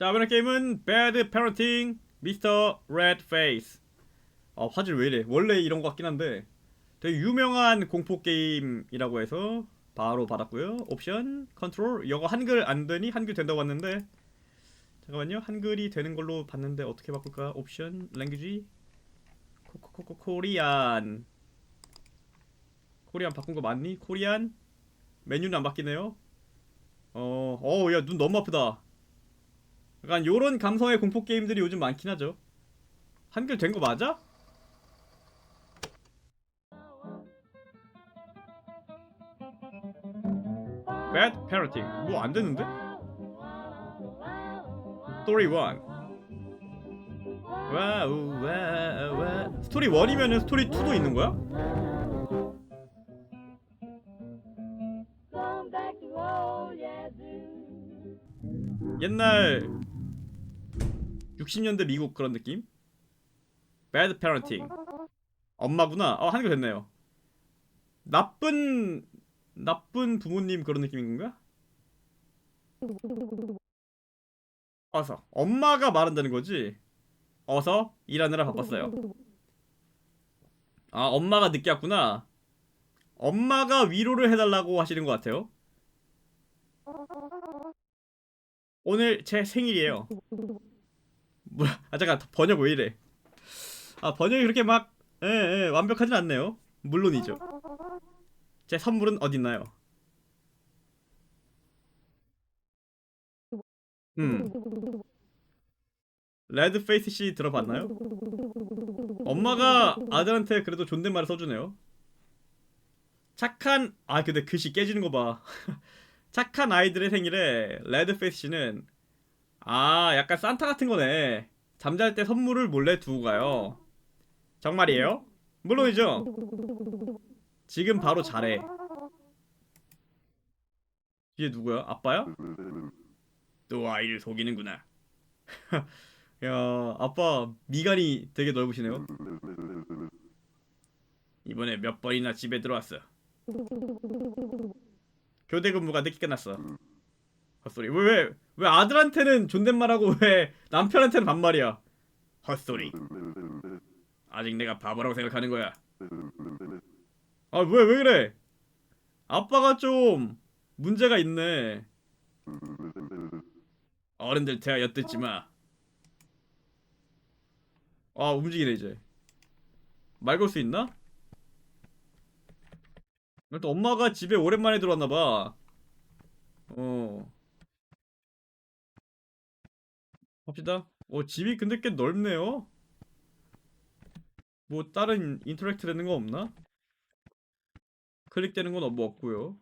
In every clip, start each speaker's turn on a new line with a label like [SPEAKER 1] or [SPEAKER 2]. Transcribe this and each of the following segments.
[SPEAKER 1] 자 이번에 게임은 Bad Parenting Mr. Red Face. 아 화질 왜 이래? 원래 이런 거 같긴 한데 되게 유명한 공포 게임이라고 해서 바로 받았고요. 옵션 컨트롤. 이거 한글 안 되니? 한글 된다고 봤는데. 잠깐만요. 한글이 되는 걸로 봤는데 어떻게 바꿀까? 옵션 랭귀지. 코코코코 코리안. 코리안 바꾼 거 맞니? 코리안? 메뉴는 안 바뀌네요. 어, 어우, 야, 눈 너무 아프다. 약간 요런 감성의 공포 게임들이 요즘 많긴 하죠. 한글 된 거 맞아? Bad Parenting. 뭐 안 되는데? Story 1. 와우, 와, 와. 스토리 1이면은 스토리 2도 있는 거야? 옛날 60년대 미국 그런 느낌? Bad Parenting. 엄마구나. 어, 한글 됐네요. 나쁜 나쁜 부모님 그런 느낌인 건가? 어서 엄마가 말한다는 거지. 어서 일하느라 바빴어요. 아 엄마가 늦게 왔구나. 엄마가 위로를 해달라고 하시는 것 같아요. 오늘 제 생일이에요. 뭐야? 아 잠깐 번역 왜 이래? 아 번역이 그렇게 막 예, 예, 완벽하진 않네요. 물론이죠. 제 선물은 어딨나요? 음, 레드 페이스 씨 들어봤나요? 엄마가 아들한테 그래도 존댓말을 써주네요. 착한 아 근데 글씨 깨지는 거 봐. 착한 아이들의 생일에 레드 페이스 씨는 아 약간 산타 같은 거네. 잠잘 때 선물을 몰래 두고 가요. 정말이에요? 물론이죠. 지금 바로 잘해. 이게 누구야? 아빠야? 또 아이를 속이는구나. 야, 아빠 미간이 되게 넓으시네요. 이번에 몇 번이나 집에 들어왔어. 교대 근무가 늦게 끝났어. 헛소리. 왜, 왜, 왜 아들한테는 존댓말하고 왜 남편한테는 반말이야? 헛소리. 아직 내가 바보라고 생각하는 거야. 아, 왜, 왜 그래? 아빠가 좀 문제가 있네. 어른들 대화 엿듣지 마. 아, 움직이네, 이제. 말 걸 수 있나? 또 엄마가 집에 오랜만에 들어왔나봐. 어. 봅시다. 어, 집이 근데 꽤 넓네요. 뭐 다른 인터랙트 되는 거 없나? 클릭되는 건 뭐 없고요.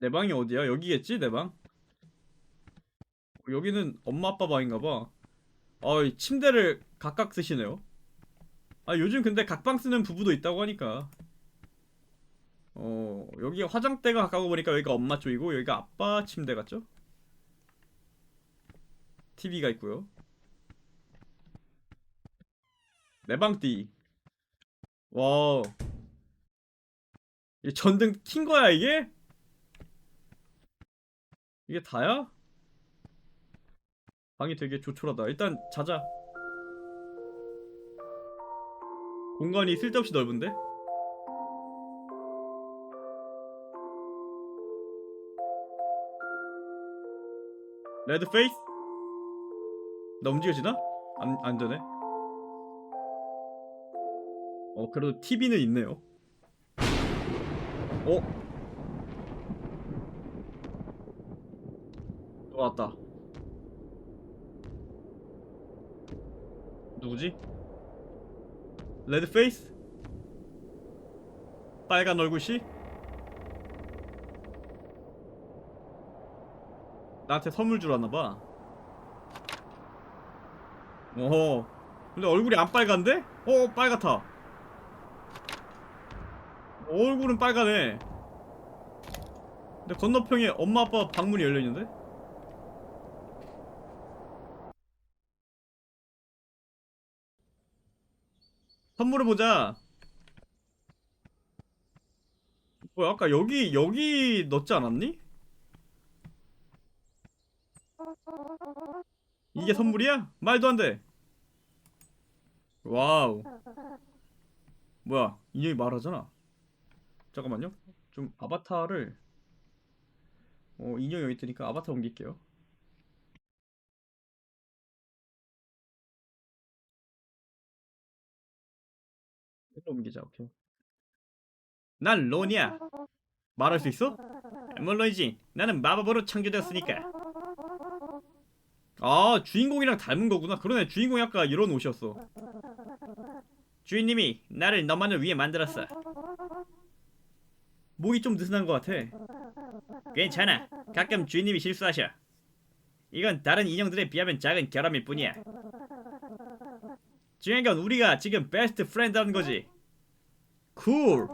[SPEAKER 1] 내 방이 어디야? 여기겠지? 내 방? 어, 여기는 엄마 아빠 방인가 봐. 아, 이 침대를 각각 쓰시네요. 아, 요즘 근데 각방 쓰는 부부도 있다고 하니까. 어, 여기 화장대가 가까워 보니까 여기가 엄마 쪽이고 여기가 아빠 침대 같죠? TV가 있고요. 내방띠. 와. 이 전등 킨 거야 이게? 이게 다야? 방이 되게 조촐하다. 일단 자자. 공간이 쓸데없이 넓은데? 레드 페이스? 나 움직여지나? 안, 안 되네. 어, 그래도 TV는 있네요. 어? 들어왔다. 누구지? 레드 페이스? 빨간 얼굴 씨? 나한테 선물 주러 왔나봐. 어. 근데 얼굴이 안 빨간데? 어, 빨갛다. 얼굴은 빨가네. 근데 건너편에 엄마 아빠 방문이 열려 있는데? 선물을 보자. 어 아까 여기 여기 넣지 않았니? 이게 선물이야? 말도 안 돼. 와우. 뭐야? 인형이 말하잖아. 잠깐만요. 좀 아바타를 어 인형 여기 있으니까 아바타 옮길게요. 옮기자. 오케이. 난 론이야. 말할 수 있어? 물론이지. 나는 마법으로 창조되었으니까. 아 주인공이랑 닮은 거구나. 그러네. 주인공이 아까 이런 옷이었어. 주인님이 나를 너만을 위해 만들었어. 목이 좀 느슨한 것 같아. 괜찮아. 가끔 주인님이 실수하셔. 이건 다른 인형들에 비하면 작은 결함일 뿐이야. 중요한 건 우리가 지금 베스트 프렌드라는 거지. 쿨.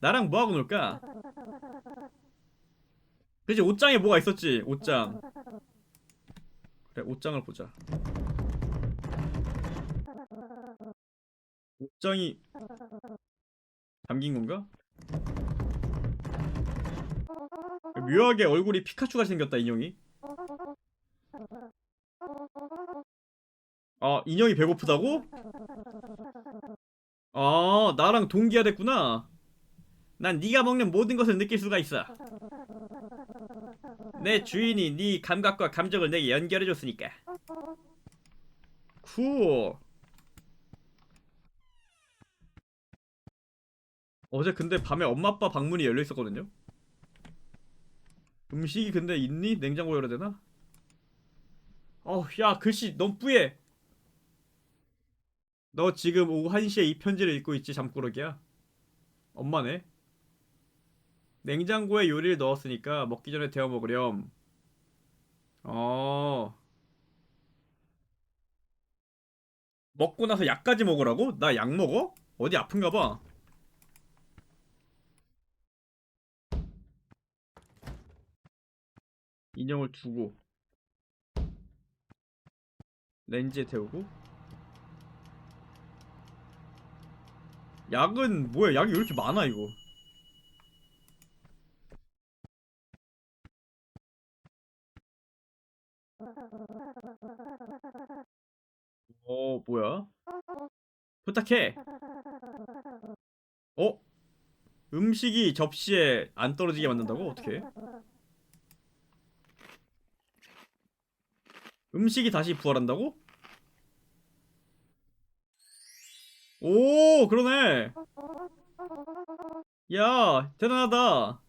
[SPEAKER 1] 나랑 뭐하고 놀까? 그치 옷장에 뭐가 있었지 옷장 그래 옷장을 보자 옷장이 담긴 건가? 묘하게 얼굴이 피카츄가 생겼다 인형이 아 인형이 배고프다고? 아 나랑 동기화 됐구나 난 네가 먹는 모든 것을 느낄 수가 있어 내 주인이 네 감각과 감정을 내게 연결해줬으니까. 쿨 어제 근데 밤에 엄마 아빠 방문이 열려 있었거든요. 음식이 근데 있니? 냉장고 열어야 되나? 어우 야 글씨 너무 뿌예 너 지금 오후 1시에 이 편지를 읽고 있지 잠꾸러기야? 엄마네 냉장고에 요리를 넣었으니까 먹기 전에 데워 먹으렴. 어. 먹고 나서 약까지 먹으라고? 나 약 먹어? 어디 아픈가 봐. 인형을 두고 렌즈에 데우고 약은 뭐야? 약이 왜 이렇게 많아 이거? 어, 뭐야? 부탁해. 어? 음식이 접시에 안 떨어지게 만든다고? 어떻게? 음식이 다시 부활한다고? 오, 그러네. 야, 대단하다.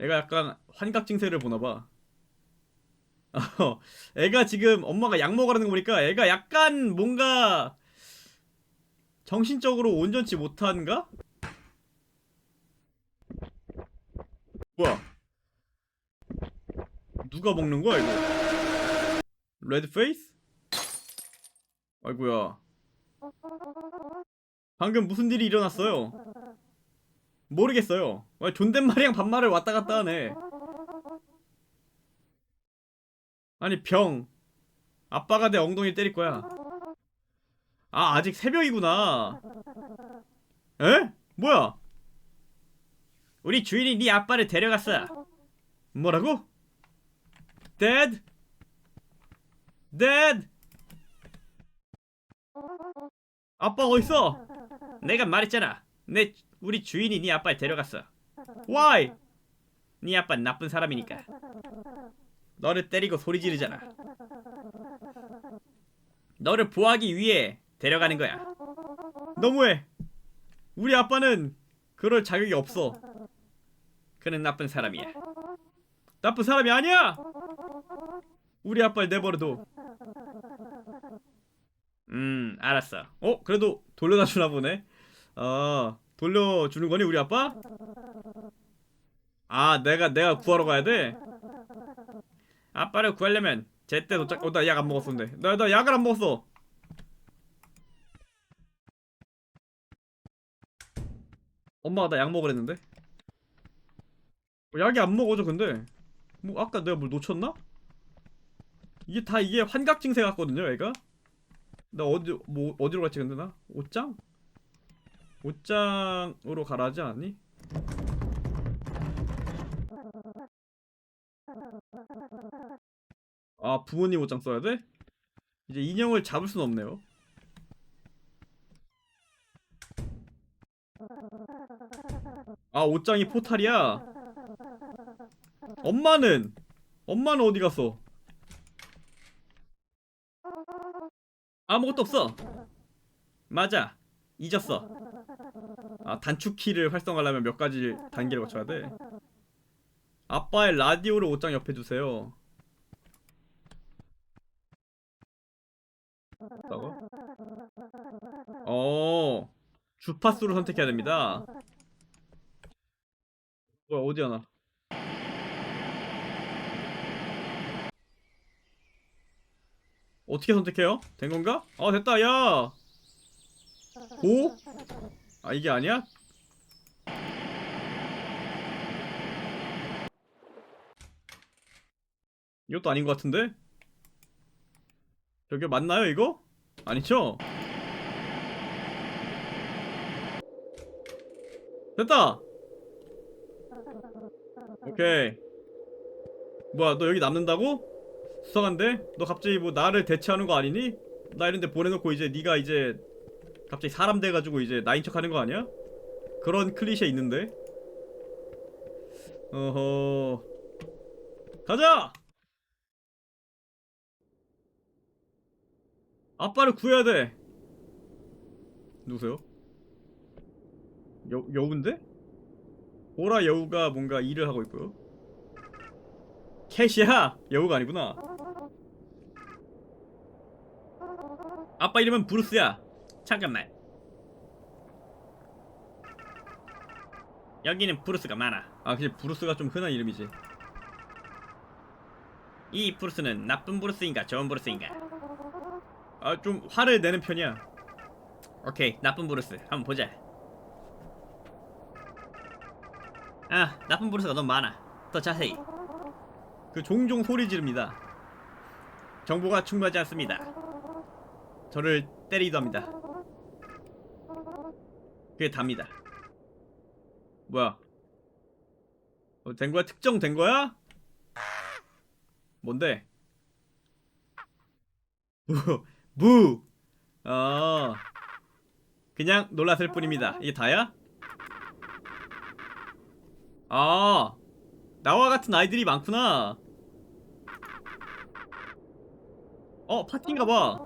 [SPEAKER 1] 애가 약간 환각 증세를 보나 봐. 어, 애가 지금 엄마가 약 먹으라는 거 보니까 애가 약간 뭔가 정신적으로 온전치 못한가? 뭐야? 누가 먹는 거야 이거? 레드 페이스? 아이고야. 방금 무슨 일이 일어났어요? 모르겠어요. 아, 존댓말이랑 반말을 왔다 갔다 하네. 아니 병 아빠가 내 엉덩이 때릴 거야 아 아직 새벽이구나 에? 뭐야 우리 주인이 네 아빠를 데려갔어 뭐라고? Dad? Dad? 아빠 어딨어? 내가 말했잖아 내 우리 주인이 네 아빠를 데려갔어 Why? 네 아빠 나쁜 사람이니까 너를 때리고 소리 지르잖아. 너를 보호하기 위해 데려가는 거야. 너무해. 우리 아빠는 그럴 자격이 없어. 그는 나쁜 사람이야. 나쁜 사람이 아니야. 우리 아빠를 내버려둬. 음, 알았어. 어, 그래도 돌려다 주나 보네. 어, 돌려주는 거니 우리 아빠? 아, 내가 내가 구하러 가야 돼. 아빠를 구하려면 제때 도착. 어, 나 약 안 먹었었는데. 나, 나 약을 안 먹었어. 엄마가 나 약 먹으랬는데. 어, 약이 안 먹어져 근데. 뭐 아까 내가 뭘 놓쳤나? 이게 다 이게 환각 증세 같거든요, 얘가. 나 어디 뭐 어디로 갔지 근데 나? 옷장? 옷장으로 가라지 않니? 아 부모님 옷장 써야 돼? 이제 인형을 잡을 순 없네요. 아 옷장이 포탈이야. 엄마는 엄마는 어디 갔어? 아무것도 없어. 맞아. 잊었어. 아 단축 키를 활성화하려면 몇 가지 단계를 거쳐야 돼. 아빠의 라디오를 옷장 옆에 두세요. 뭐라고? 어 주파수를 선택해야 됩니다. 뭐야 어디야 나? 어떻게 선택해요? 된 건가? 아 됐다 야 고? 아 이게 아니야? 이것도 아닌 것 같은데? 저게 맞나요 이거? 아니죠? 됐다! 오케이 뭐야 너 여기 남는다고? 수상한데? 너 갑자기 뭐 나를 대체하는 거 아니니? 나 이런데 보내놓고 이제 네가 이제 갑자기 사람 돼가지고 이제 나인 척 하는 거 아니야? 그런 클리셰 있는데 어허 가자! 아빠를 구해야 돼 누구세요? 여, 여우인데? 보라 여우가 뭔가 일을 하고 있고요. 캐시야! 여우가 아니구나. 아빠 이름은 브루스야. 잠깐만. 여기는 브루스가 많아. 아 그치. 브루스가 좀 흔한 이름이지. 이 브루스는 나쁜 브루스인가 좋은 브루스인가? 아 좀 화를 내는 편이야. 오케이. 나쁜 브루스. 한번 보자 아 나쁜 브루스가 너무 많아 더 자세히 그 종종 소리 지릅니다 정보가 충분하지 않습니다 저를 때리기도 합니다 그게 답니다 뭐야 어, 된 거야? 특정된 거야? 뭔데? 무, 무. 어. 그냥 놀랐을 뿐입니다. 이게 다야? 아, 나와 같은 아이들이 많구나. 어, 파티인가 봐.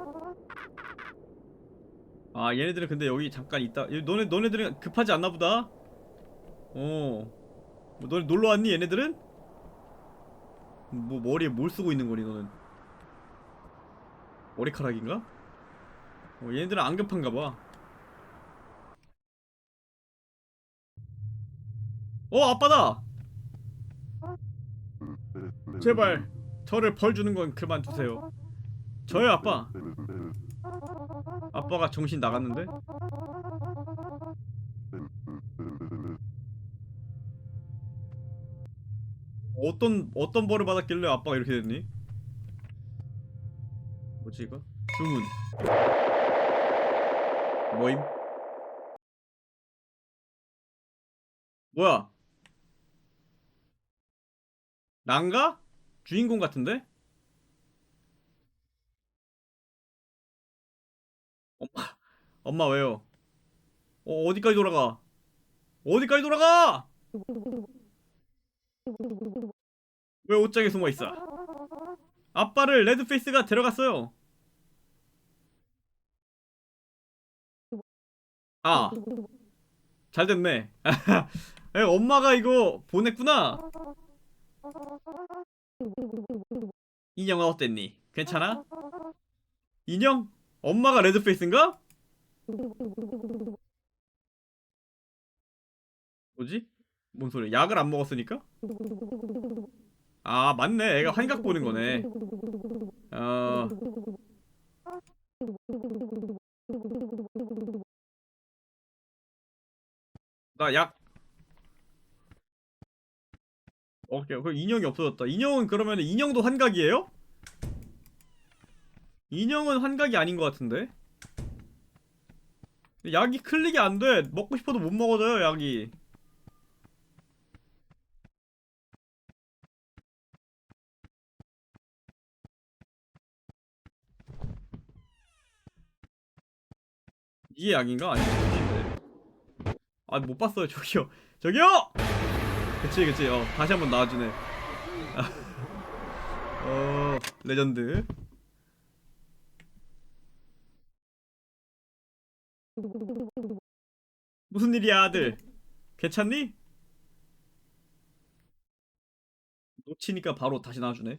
[SPEAKER 1] 아, 얘네들은 근데 여기 잠깐 있다. 얘, 너네 너네들은 급하지 않나 보다. 어. 뭐, 너네 놀러 왔니? 얘네들은? 뭐 머리에 뭘 쓰고 있는 거니 너는? 머리카락인가? 어, 얘네들은 안 급한가 봐. 어, 아빠다! 제발, 저를 벌 주는 건 그만 두세요. 저요, 아빠. 아빠가 정신 나갔는데? 어떤, 어떤 벌을 받았길래 아빠가 이렇게 됐니? 뭐지, 이거? 주문. 뭐임? 뭐야? 난가? 주인공 같은데? 엄마, 엄마 왜요? 어, 어디까지 돌아가? 어디까지 돌아가? 왜 옷장에 숨어 있어? 아빠를 레드페이스가 데려갔어요. 아, 잘 됐네. 에, 엄마가 이거 보냈구나. 인형은 어땠니? 괜찮아? 인형? 엄마가 레드페이스인가? 뭐지? 뭔 소리야? 약을 안 먹었으니까? 아 맞네 애가 환각 보는 거네 어... 나약 오케이 그 인형이 없어졌다 인형은 그러면 인형도 환각이에요? 인형은 환각이 아닌 것 같은데 약이 클릭이 안 돼. 먹고 싶어도 못 먹어져요, 약이. 이게 약인가? 아니, 아닌데. 아, 못 봤어요. 저기요. 저기요! 그치, 그치. 어, 다시 한번 나와주네. 어, 레전드. 무슨 일이야, 아들? 괜찮니? 놓치니까 바로 다시 나와주네.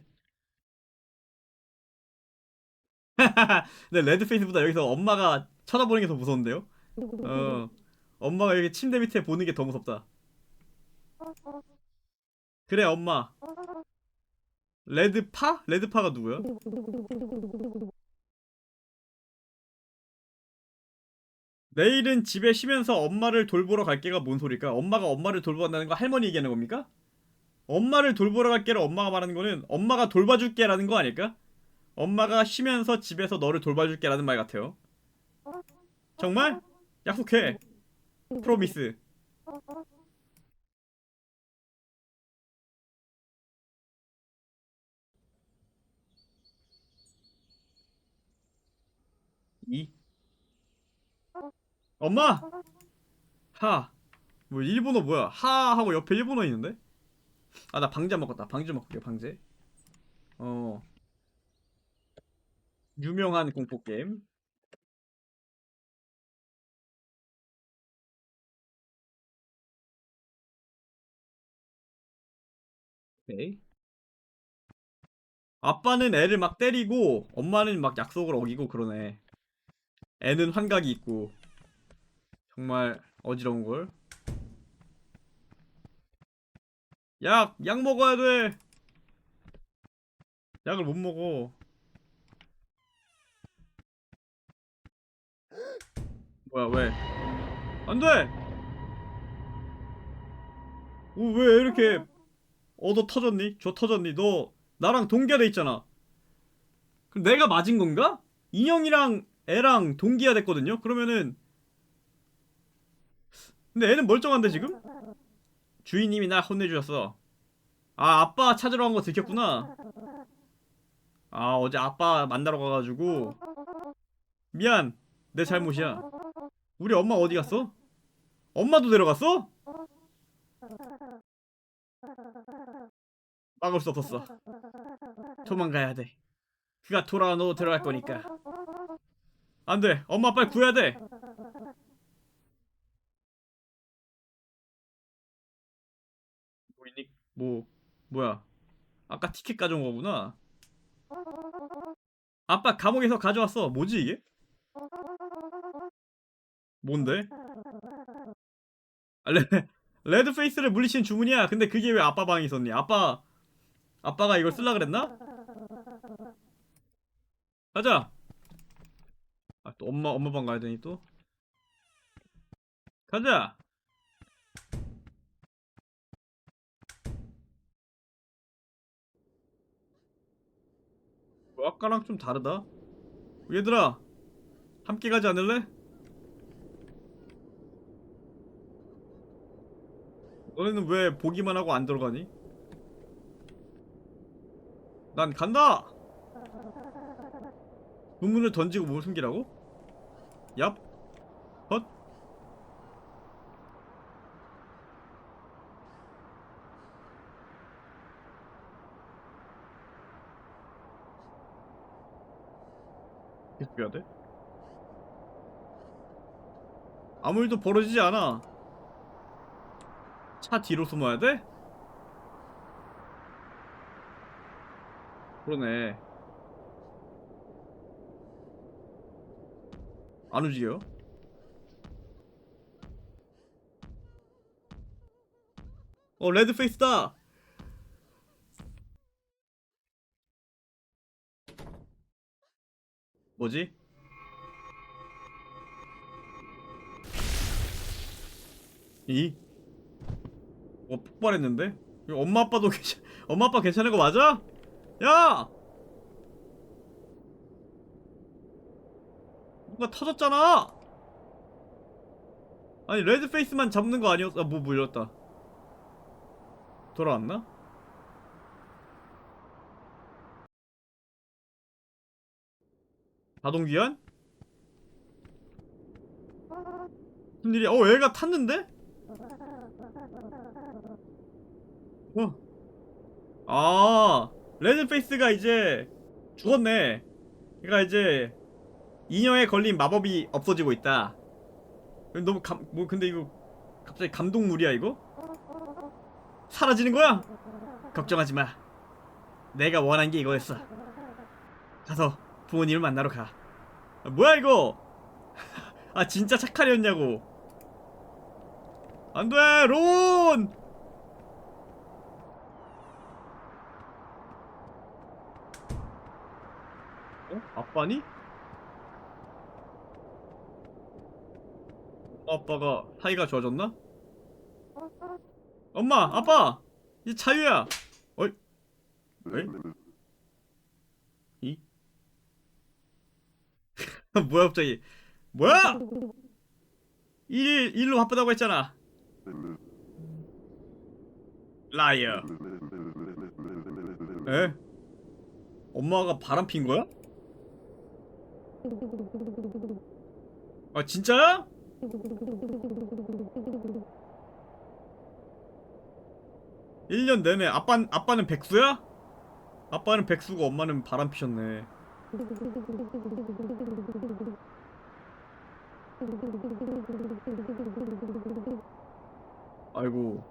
[SPEAKER 1] 근데 레드페이스보다 여기서 엄마가 쳐다보는 게 더 무서운데요? 어, 엄마가 여기 침대 밑에 보는 게 더 무섭다. 그래, 엄마. 레드파? 레드파가 누구야? 내일은 집에 쉬면서 엄마를 돌보러 갈게가 뭔 소리일까? 엄마가 엄마를 돌보러 간다는 거 할머니 얘기하는 겁니까? 엄마를 돌보러 갈게를 엄마가 말하는 거는 엄마가 돌봐줄게라는 거 아닐까? 엄마가 쉬면서 집에서 너를 돌봐줄게라는 말 같아요. 정말? 약속해. 프로미스. 이 엄마! 하. 뭐 일본어 뭐야? 하 하고 옆에 일본어 있는데? 아 나 방제 먹었다. 방제 먹을게요. 방제. 어. 유명한 공포 게임. 아빠는 애를 막 때리고 엄마는 막 약속을 어기고 그러네. 애는 환각이 있고 정말 어지러운 걸. 약, 약 먹어야 돼. 약을 못 먹어. 뭐야 왜? 안 돼. 오, 왜 이렇게 얻어 터졌니? 저 터졌니? 너 나랑 동기화돼 있잖아. 그럼 내가 맞은 건가? 인형이랑 애랑 동기화 됐거든요. 그러면은 근데 애는 멀쩡한데 지금? 주인님이 날 혼내주셨어. 아 아빠 찾으러 간 거 들켰구나. 아 어제 아빠 만나러 가가지고 미안 내 잘못이야. 우리 엄마 어디 갔어? 엄마도 데려갔어? 막을 수 없었어. 도망가야 돼. 그가 돌아와 너 데려갈 거니까. 안 돼. 엄마 빨리 구해야 돼. 뭐 있니? 뭐 뭐야? 아까 티켓 가져온 거구나. 아빠 감옥에서 가져왔어. 뭐지 이게? 뭔데? 아, 레, 레드 페이스를 물리친 주문이야. 근데 그게 왜 아빠 방에 있었니? 아빠 아빠가 이걸 쓸라 그랬나? 가자. 아, 또 엄마 엄마 방 가야 되니 또? 가자. 뭐 아까랑 좀 다르다. 얘들아, 함께 가지 않을래? 너네는 왜 보기만 하고 안 들어가니? 난 간다! 문문을 던지고 몸을 숨기라고? 얍? 헛? 해야 돼? 아무 일도 벌어지지 않아 차 뒤로 숨어야 돼? 그러네 안 움직여 어 레드 페이스다 뭐지? 이? 어 폭발했는데? 엄마 아빠도 괜찮 엄마 아빠 괜찮은 거 맞아? 야! 뭔가 터졌잖아! 아니 레드 페이스만 잡는 거 아니었어? 아, 뭐 물렸다. 돌아왔나? 자동 귀환? 무슨 일이야? 어, 애가 탔는데? 어. 아, 레드 페이스가 이제 죽었네. 그러니까 이제 인형에 걸린 마법이 없어지고 있다. 너무 감, 뭐 근데 이거 갑자기 감동물이야 이거? 사라지는 거야? 걱정하지 마. 내가 원한 게 이거였어. 가서 부모님을 만나러 가. 아, 뭐야 이거? 아 진짜 착하렸냐고. 안돼 론. 어? 아빠니? 아빠가 사이가 좋아졌나? 엄마, 아빠, 이제 자유야. 어이, 왜? 이? 뭐야 갑자기? 뭐야? 일 일로 바쁘다고 했잖아. 라이어. 에? 엄마가 바람 핀 거야? 아 진짜야? 일년 내내 아빠 아빠는 백수야? 아빠는 백수고 엄마는 바람 피셨네. 아이고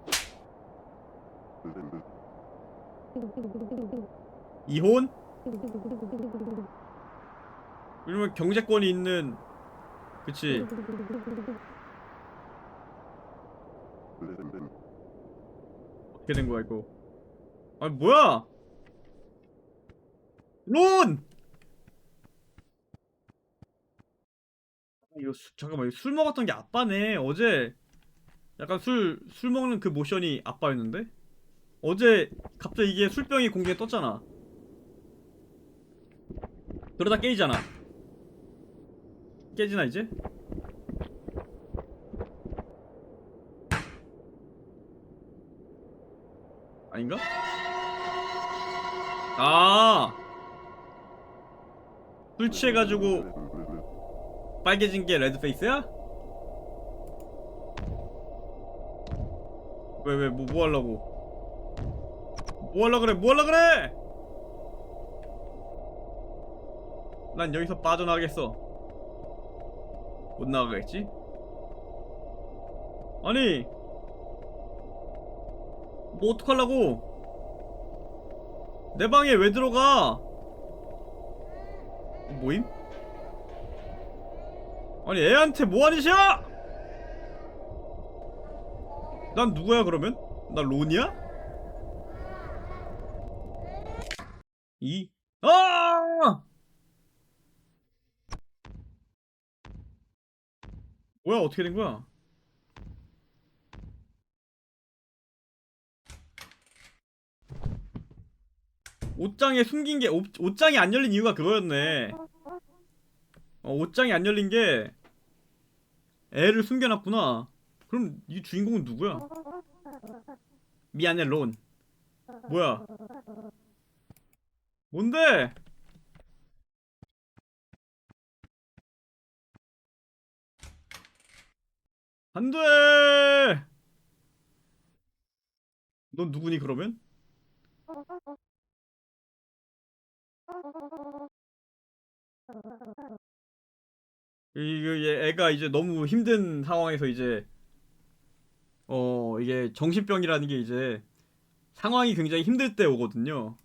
[SPEAKER 1] 이혼? 이러면 경제권이 있는 그치. 어떻게 된 거야 이거? 아니 뭐야? 론! 이거 수, 잠깐만 이거 술 먹었던 게 아빠네 어제. 약간 술 술 먹는 그 모션이 아빠였는데? 어제 갑자기 이게 술병이 공중에 떴잖아. 그러다 깨지잖아 깨지나 이제? 아닌가? 아! 술 취해가지고 빨개진 게 레드페이스야? 왜, 왜, 뭐, 뭐 하려고? 뭐 하려 그래, 뭐 하려 그래! 난 여기서 빠져나가겠어. 못 나가겠지? 아니! 뭐 어떡하려고? 내 방에 왜 들어가? 어, 뭐임? 아니 애한테 뭐하는 짓이야? 난 누구야 그러면? 나 론이야? 이? 아! 뭐야 어떻게 된 거야? 옷장에 숨긴 게 옷, 옷장이 안 열린 이유가 그거였네. 어, 옷장이 안 열린 게 애를 숨겨놨구나. 그럼 이 주인공은 누구야? 미안해 론. 뭐야? 뭔데? 안 돼! 넌 누구니 그러면? 이거 얘 애가 이제 너무 힘든 상황에서 이제 어 이게 정신병이라는 게 이제 상황이 굉장히 힘들 때 오거든요.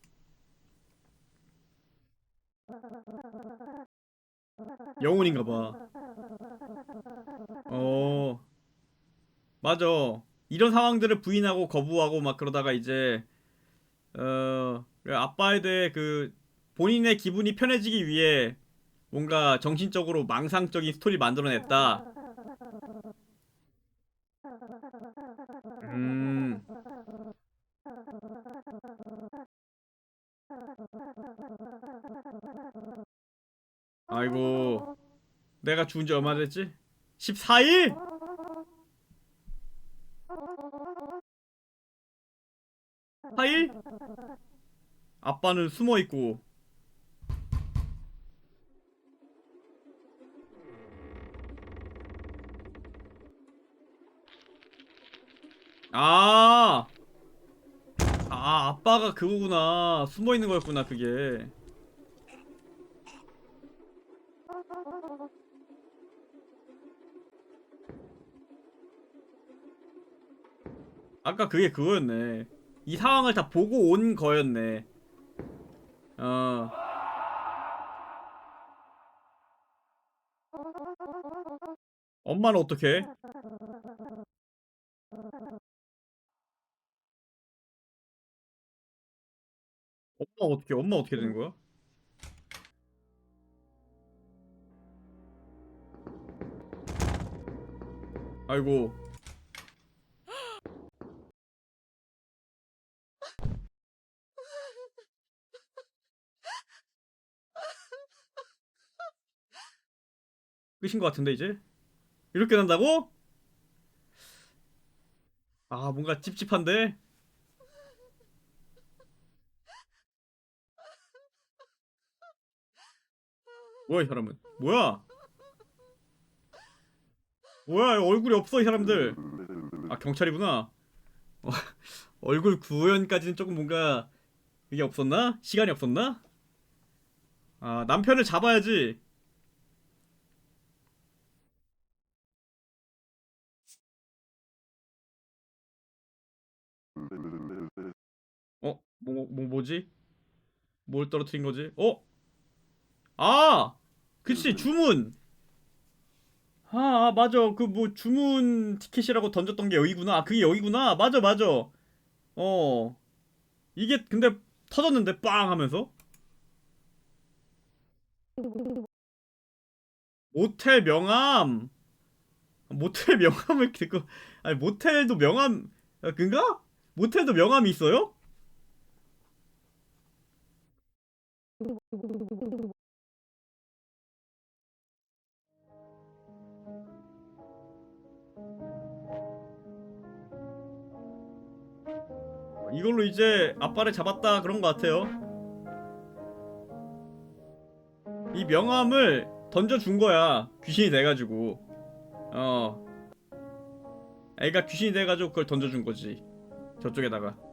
[SPEAKER 1] 영혼인가 봐. 어. 맞아. 이런 상황들을 부인하고 거부하고 막 그러다가 이제 어 아빠에 대해 그 본인의 기분이 편해지기 위해 뭔가 정신적으로 망상적인 스토리 만들어냈다. 음. 아이고. 내가 죽은 지 얼마 됐지? 14일? 아빠는 숨어 있고. 아. 아, 아빠가 그거구나. 숨어 있는 거였구나, 그게. 아까 그게 그거였네. 이 상황을 다 보고 온 거였네. 어. 엄마는 어떻게? 엄마 어떻게? 엄마 어떻게 되는 거야? 아이고. 끝인 것 같은데 이제? 이렇게 난다고? 아 뭔가 찝찝한데? 뭐야 이 사람은? 뭐야? 뭐야 얼굴이 없어 이 사람들. 아 경찰이구나. 어, 얼굴 구현까지는 조금 뭔가 이게 없었나? 시간이 없었나? 아 남편을 잡아야지 뭐, 뭐, 뭐지? 뭘 떨어뜨린 거지? 어? 아! 그치, 주문! 아, 아, 맞아. 그 뭐, 주문 티켓이라고 던졌던 게 여기구나. 아, 그게 여기구나. 맞아, 맞아. 어. 이게 근데 터졌는데, 빵! 하면서? 모텔 명함! 모텔 명함을 듣고, 아니, 모텔도 명함, 아, 그인가? 모텔도 명함이 있어요? 이걸로 이제 아빠를 잡았다 그런 것 같아요. 이 명함을 던져준 거야. 귀신이 돼가지고. 어. 애가 귀신이 돼가지고 그걸 던져준 거지. 저쪽에다가.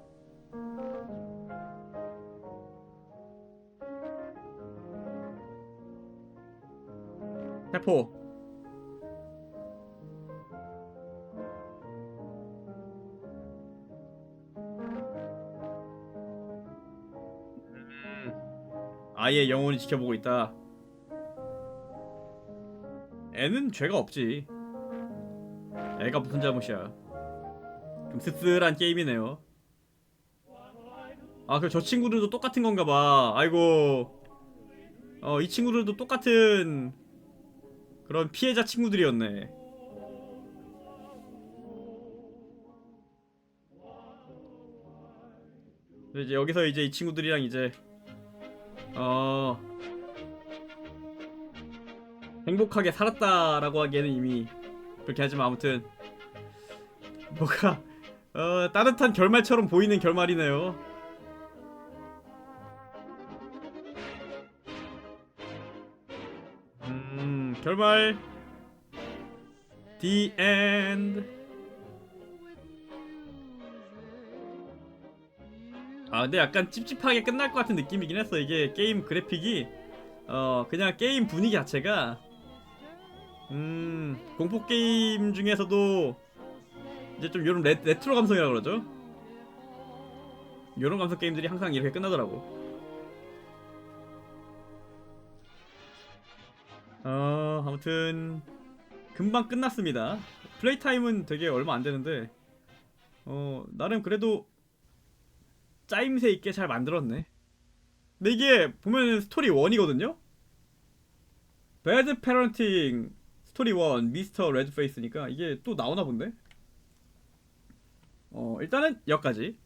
[SPEAKER 1] 해포. 음, 아예 영원히 지켜보고 있다. 애는 죄가 없지. 애가 무슨 잘못이야. 좀 씁쓸한 게임이네요. 아, 그 저 친구들도 똑같은 건가 봐. 아이고. 어, 이 친구들도 똑같은 그런 피해자 친구들이었네. 이제 여기서 이제 이 친구들이랑 이제 어 행복하게 살았다라고 하기에는 이미 그렇게 하지만 아무튼 뭐가 어 따뜻한 결말처럼 보이는 결말이네요. 음 결말. The end. 아 근데 약간 찝찝하게 끝날 것 같은 느낌이긴 했어 이게 게임 그래픽이 어 그냥 게임 분위기 자체가 음 공포 게임 중에서도 이제 좀 요런 레, 레트로 감성이라 그러죠? 요런 감성 게임들이 항상 이렇게 끝나더라고 어 아무튼 금방 끝났습니다. 플레이 타임은 되게 얼마 안 되는데 어 나름 그래도 짜임새 있게 잘 만들었네. 근데 이게 보면 스토리 1이거든요? 배드 패런팅 스토리 1 미스터 레드페이스니까 이게 또 나오나 본데? 어 일단은 여기까지